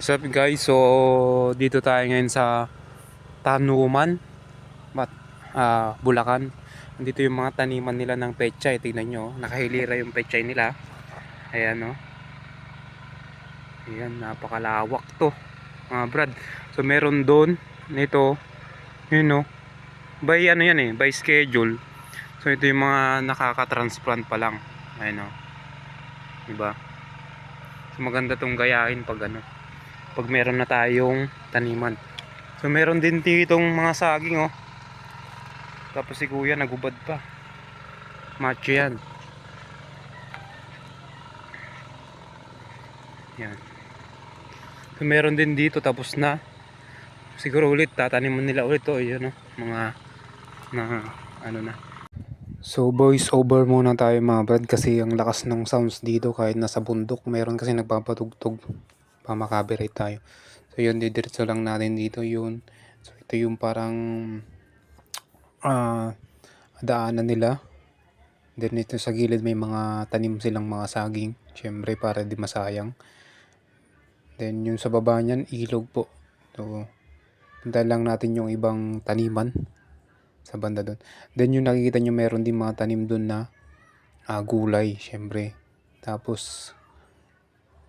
What's up guys? So dito tayo ngayon sa Tanuman Mat ah, Bulacan. Dito yung mga taniman nila ng pechay. Tingnan nyo, oh. nakahilira yung pechay nila. Ayan no. Ayan, napakalawak to. Mga brad. So meron doon nito. Yun no. By ano yan eh, by schedule. So ito yung mga nakaka-transplant pa lang. Ayan no. Diba? So maganda tong gayahin pag ano pag meron na tayong taniman. So meron din ditong mga saging oh. Tapos si kuya nagubad pa. Macho yan. Yan. So meron din dito tapos na. Siguro ulit tataniman nila ulit to, yun oh, mga na ano na. So voice over muna tayo mga brad kasi ang lakas ng sounds dito kahit nasa bundok meron kasi nagpapatugtog pa makabirate tayo. So yun, didiretso lang natin dito yun. So ito yung parang ah daanan nila. Then ito sa gilid may mga tanim silang mga saging. Siyempre para di masayang. Then yung sa baba niyan, ilog po. So, punta lang natin yung ibang taniman sa banda doon. Then yung nakikita nyo meron din mga tanim doon na ah, gulay, syempre. Tapos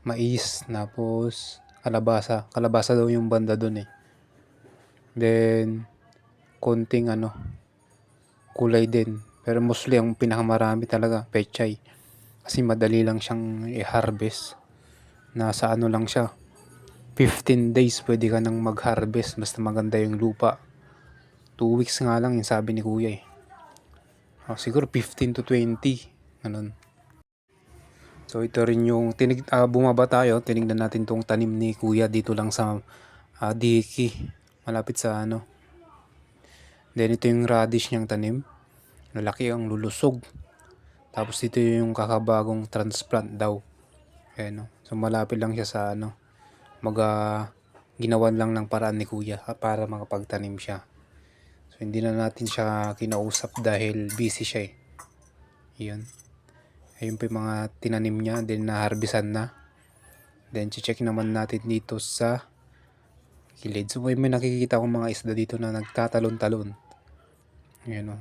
mais, tapos kalabasa. Kalabasa daw yung banda doon eh. Then konting ano kulay din. Pero mostly ang pinakamarami talaga pechay. Kasi madali lang siyang i-harvest. Nasa ano lang siya. 15 days pwede ka nang mag-harvest basta maganda yung lupa. 2 weeks nga lang yung sabi ni kuya eh. Ah, siguro 15 to 20. Ganun. So ito rin yung tinig ah, bumaba tayo, tinignan natin tong tanim ni Kuya dito lang sa ah, Diki, malapit sa ano. Then ito yung radish niyang tanim. Lalaki ang lulusog. Tapos dito yung kakabagong transplant daw. Ayan, no? So malapit lang siya sa ano. Maga ginawan lang ng paraan ni Kuya para makapagtanim siya. So hindi na natin siya kinausap dahil busy siya eh. Yun. Ayun pa yung mga tinanim niya, then naharbisan na. Then check naman natin dito sa gilid. So may, nakikita akong mga isda dito na nagtatalon-talon. Ayan o.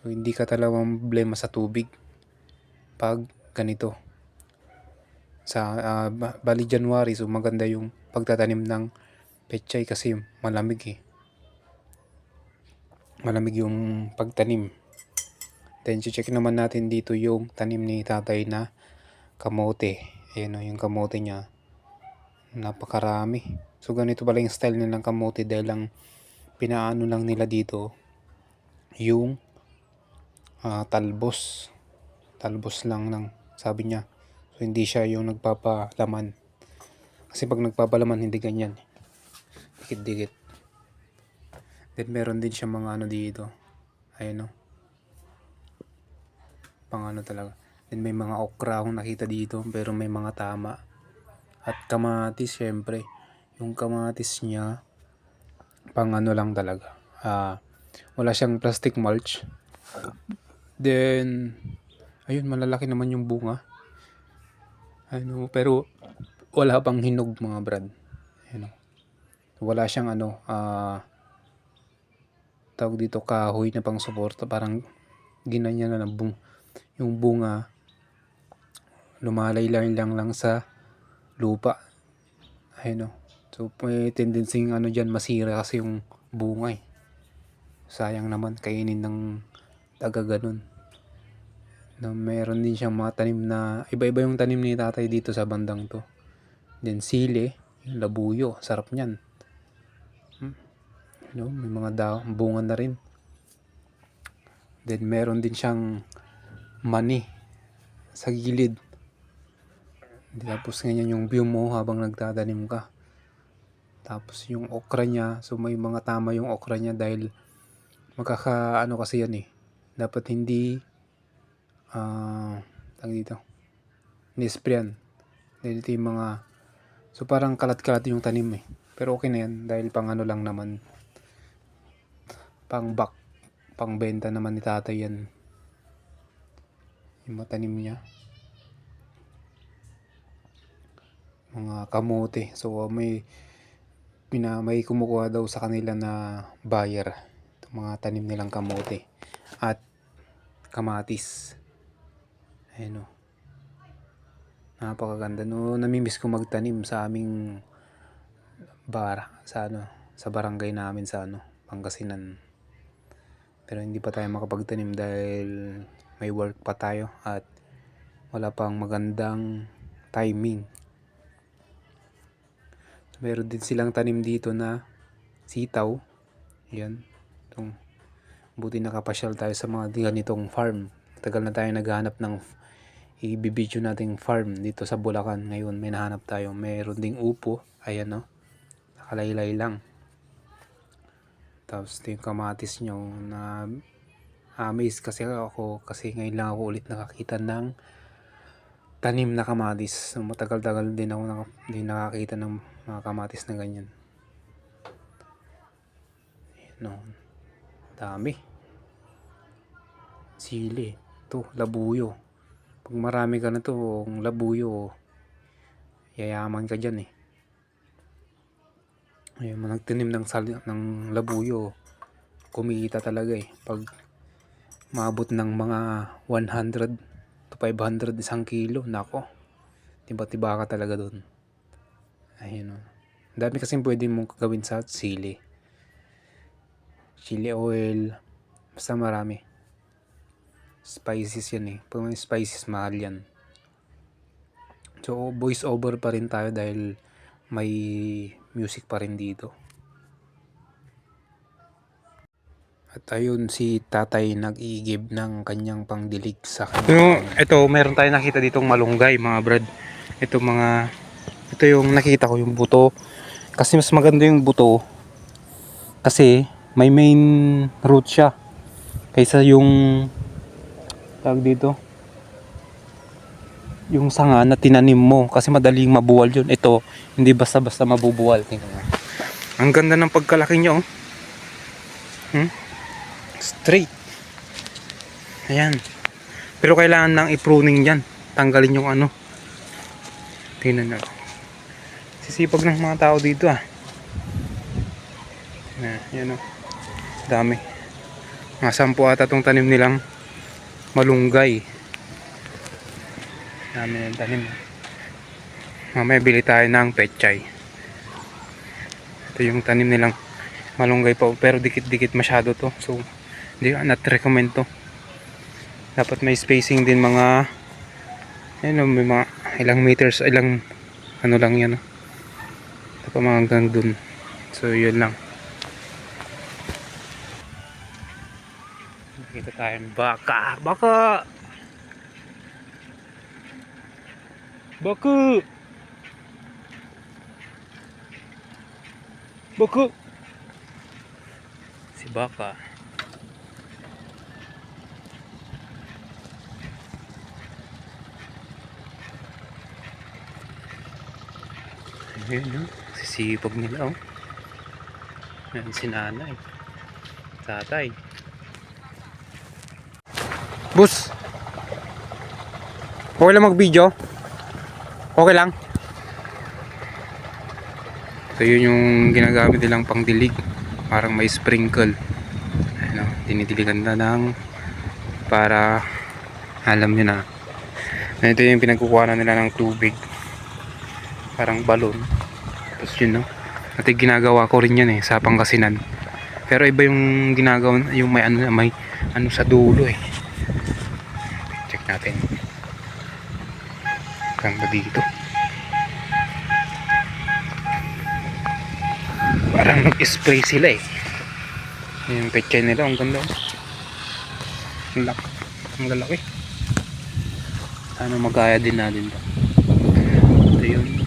So hindi ka talaga problema sa tubig pag ganito. Sa ba- bali January, so maganda yung pagtatanim ng pechay kasi malamig eh. Malamig yung pagtanim. Then check naman natin dito yung tanim ni tatay na kamote. Ayan o, yung kamote niya. Napakarami. So ganito pala yung style nilang kamote dahil lang pinaano lang nila dito yung ah, talbos. Talbos lang ng sabi niya. So hindi siya yung nagpapalaman. Kasi pag nagpapalaman hindi ganyan. Dikit-dikit. Then meron din siya mga ano dito. Ayan o pang ano talaga. Then may mga okra akong nakita dito pero may mga tama. At kamatis syempre. Yung kamatis niya pang ano lang talaga. Ah, wala siyang plastic mulch. Then ayun malalaki naman yung bunga. Ano, pero wala pang hinog mga brad. Ano. Wala siyang ano ah tawag dito kahoy na pang suporta parang ginanya na ng bung yung bunga lumalay-lay lang lang sa lupa. Ayun o. So, may tendency yung ano dyan, masira kasi yung bunga eh. Sayang naman, kainin ng taga ganun. Na meron din siyang mga tanim na, iba-iba yung tanim ni tatay dito sa bandang to. Then sili, yung labuyo, sarap niyan. Hmm. Know, may mga da- bunga na rin. Then meron din siyang mani sa gilid. Tapos ganyan yung view mo habang nagtatanim ka. Tapos yung okra niya, so may mga tama yung okra niya dahil magkaka ano kasi yan eh. Dapat hindi ah tag dito. Nisprian. Dahil ito yung mga so parang kalat-kalat yung tanim eh. Pero okay na yan dahil pang ano lang naman pang back pang benta naman ni tatay yan yung matanim niya mga kamote. So may pina, may kumukuha daw sa kanila na buyer. Itong mga tanim nilang kamote at kamatis. Ayan o. Napakaganda. No, namimiss ko magtanim sa aming bara sa ano sa barangay namin sa ano Pangasinan. Pero hindi pa tayo makapagtanim dahil may work pa tayo at wala pang magandang timing. Meron din silang tanim dito na sitaw. Yan. Itong, buti nakapasyal tayo sa mga ganitong farm. Tagal na tayo naghahanap ng ibibidyo nating farm dito sa Bulacan. Ngayon may nahanap tayo. Meron ding upo. Ayan no. Nakalaylay lang. Tapos ito yung kamatis nyo na amaze kasi ako kasi ngayon lang ako ulit nakakita ng tanim na kamatis. Matagal-tagal din ako naka, din nakakita ng mga kamatis na ganyan. No. Dami. Sili. Ito, labuyo. Pag marami ka na to, ang labuyo, yayaman ka dyan eh. Ayun, nagtinim ng, sal ng labuyo, kumikita talaga eh. Pag maabot ng mga 100 to 500 isang kilo, nako. Tiba-tiba ka talaga doon. Ayun o. Ang dami kasing pwede mong gawin sa sili. Chili oil. Basta marami. Spices yan eh. Pag may spices, mahal yan. So, voice over pa rin tayo dahil may music pa rin dito. At ayun si tatay nag-iigib ng kanyang pangdilig sa kanya. ito, meron tayo nakita ditong malunggay mga brad. Ito mga, ito yung nakita ko yung buto. Kasi mas maganda yung buto. Kasi may main root siya. Kaysa yung, tawag dito, yung sanga na tinanim mo. Kasi madaling mabuwal yun. Ito, hindi basta-basta mabubuwal. Tingnan. Ang ganda ng pagkalaki niya oh. Hmm? Straight. Ayan. Pero kailangan nang i-pruning yan. Tanggalin yung ano. Tingnan nyo. Sisipag ng mga tao dito ah. Yan oh. Dami. Mga sampu ata tong tanim nilang malunggay. Dami ng tanim. Mamaya bili tayo ng pechay. Ito yung tanim nilang malunggay pa pero dikit-dikit masyado to. So hindi not recommend to. Dapat may spacing din mga ano, may mga ilang meters, ilang ano lang yan. oh. Dapat mga hanggang dun. So yun lang. Nakita tayong baka. Baka! Baka! Baka! Si Baka. Ayun, no? Sisipag nila, oh. Yan si nanay. Tatay. Bus! Okay lang mag-video? Okay lang? Ito yun yung ginagamit nilang pangdilig. Parang may sprinkle. Ano, dinidiligan na ng para alam nyo na. Ito yung pinagkukuha nila ng tubig. Parang balon. Tapos yun no. At yung ginagawa ko rin yan eh sa Pangasinan. Pero iba yung ginagawa yung may ano may ano sa dulo eh. Check natin. Ganda dito. Parang nag-spray sila eh. Yung pechay nila, ang ganda. oh. Ang laki. Ang lalaki. Sana magaya din natin to. Ito yun.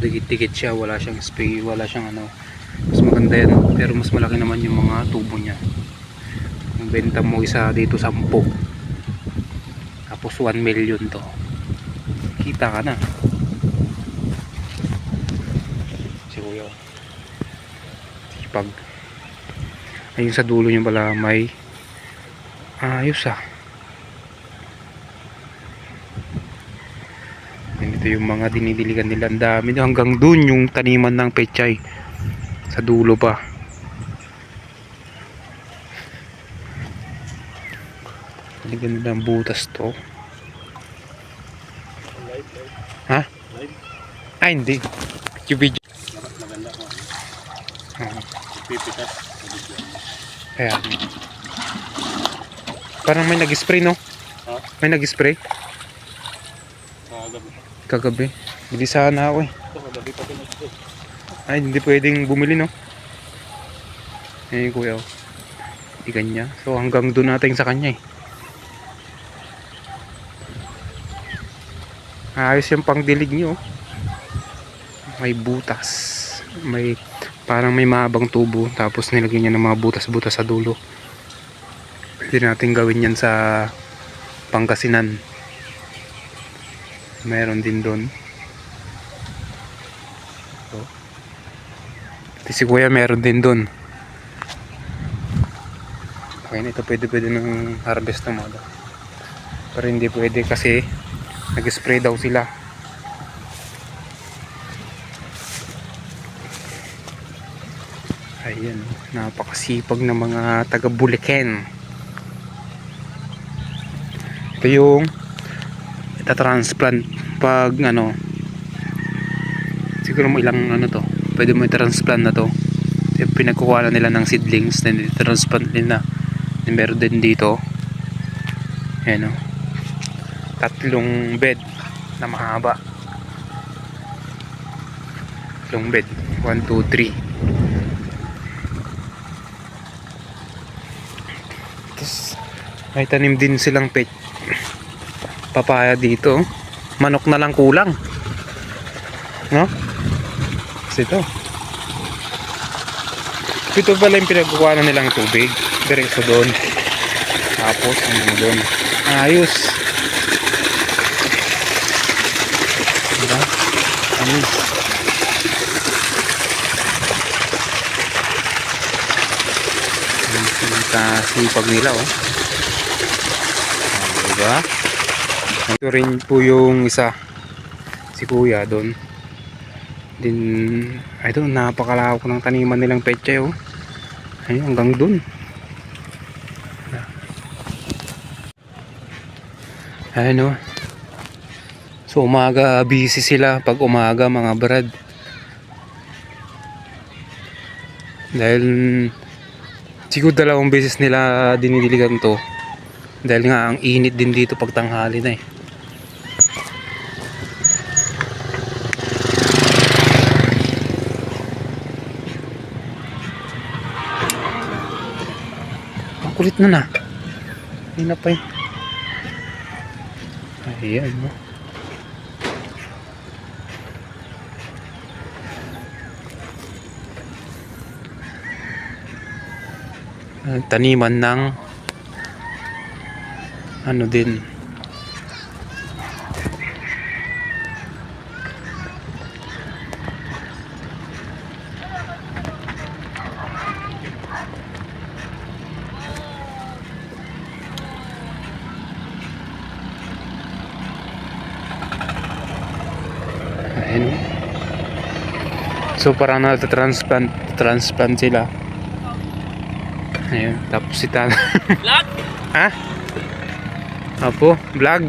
Dikit-dikit siya, wala siyang spray, wala siyang ano. Mas maganda yan, pero mas malaki naman yung mga tubo niya. Ang benta mo isa dito 10. Tapos 1 million to. Kita ka na. Si Kuya. Pag ayun sa dulo niya pala may ayos ah. Ito yung mga dinidiligan nila. Ang dami. Hanggang dun yung taniman ng pechay. Sa dulo pa. Diligan nila ang butas to. Ha? Ay, hindi. Video video. Maganda ko. Ah, Pipitas. Kaya. Parang may nag-spray, no? Ha? May nag-spray. Kagabi. Kagabi. Bili sana ako eh. Ay, hindi pwedeng bumili, no? Eh, kuya. oh. Hindi kanya. So, hanggang doon natin sa kanya eh. Ayos yung pangdilig niyo. oh. May butas. May, parang may maabang tubo. Tapos nilagyan niya ng mga butas-butas sa dulo. Pwede natin gawin yan sa Pangasinan. Meron din doon. Pati si kuya meron din doon. Okay ito pwede pwede ng harvest ng mga Pero hindi pwede kasi nag-spray daw sila. Ayan, napakasipag ng mga taga Bulacan. Ito yung itatransplant pag ano siguro mo ilang ano to pwede mo i-transplant na to. Pinagkukuha na nila ng seedlings then i-transplant nila. Then meron din dito. Ayan o tatlong bed na mahaba. Tatlong bed. 1, 2, 3 tapos may tanim din silang pet papaya dito. Manok na lang kulang. No? kasi ito. Ito pala yung pinagkukuha na nilang tubig. Diretso doon. Tapos ano doon? Ayos. Diba? ayos yung kasipag nila oh. Ah, diba? Ito rin po yung isa. Si kuya doon. Din ay doon napakalawak ng taniman nilang petsa oh. Ayun hanggang doon. Ayun oh. So umaga busy sila pag umaga mga brad. Dahil siguro dalawang beses nila dinidiligan to. Dahil nga ang init din dito pag tanghali na eh Kulit na na. Hindi pa eh. Ayan. Ang taniman ng ano din So parang na-transplant transplant sila. Ayun, tapos si Tan. Vlog? ha? Apo, vlog.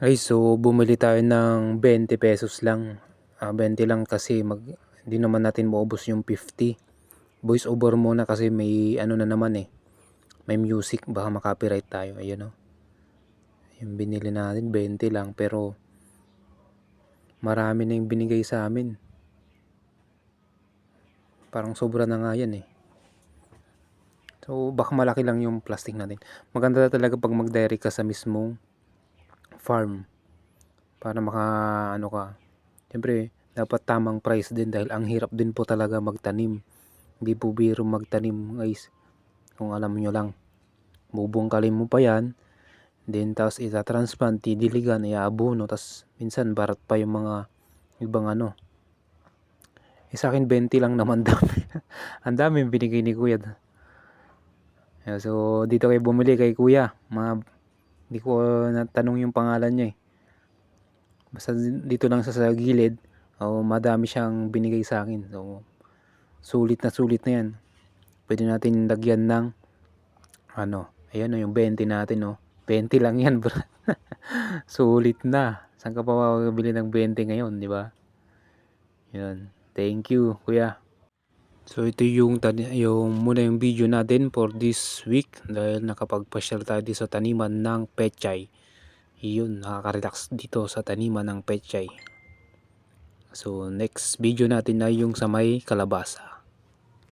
Ay, so bumili tayo ng 20 pesos lang. Ah, 20 lang kasi mag hindi naman natin maubos yung 50. Voice over muna kasi may ano na naman eh. May music, baka makapiright tayo. Ayun oh. Yung binili natin 20 lang pero marami na yung binigay sa amin. Parang sobra na nga yan eh. So baka malaki lang yung plastic natin. Maganda talaga pag mag-direct ka sa mismong farm para maka ano ka. Siyempre dapat tamang price din dahil ang hirap din po talaga magtanim. Hindi po biro magtanim guys. Kung alam nyo lang. Bubungkalin mo pa yan. Then tapos itatransplant, didiligan, iaabono. Tapos minsan barat pa yung mga ibang ano. Eh sa akin 20 lang naman dami. Ang dami yung binigay ni kuya. Ayan, So, dito kayo bumili kay kuya. Mga, hindi ko natanong yung pangalan niya eh. Basta dito lang sa, sa gilid. O, madami siyang binigay sa akin. So, sulit na sulit na yan. Pwede natin lagyan ng ano, ayan o yung 20 natin o. 20 lang yan bro. sulit na. Saan ka pa makakabili ng 20 ngayon, di ba? Yun. Thank you, kuya. So ito yung yung muna yung video natin for this week dahil nakapagpasyal tayo dito sa taniman ng pechay. Yun, nakaka-relax dito sa taniman ng pechay. So next video natin ay yung sa may kalabasa.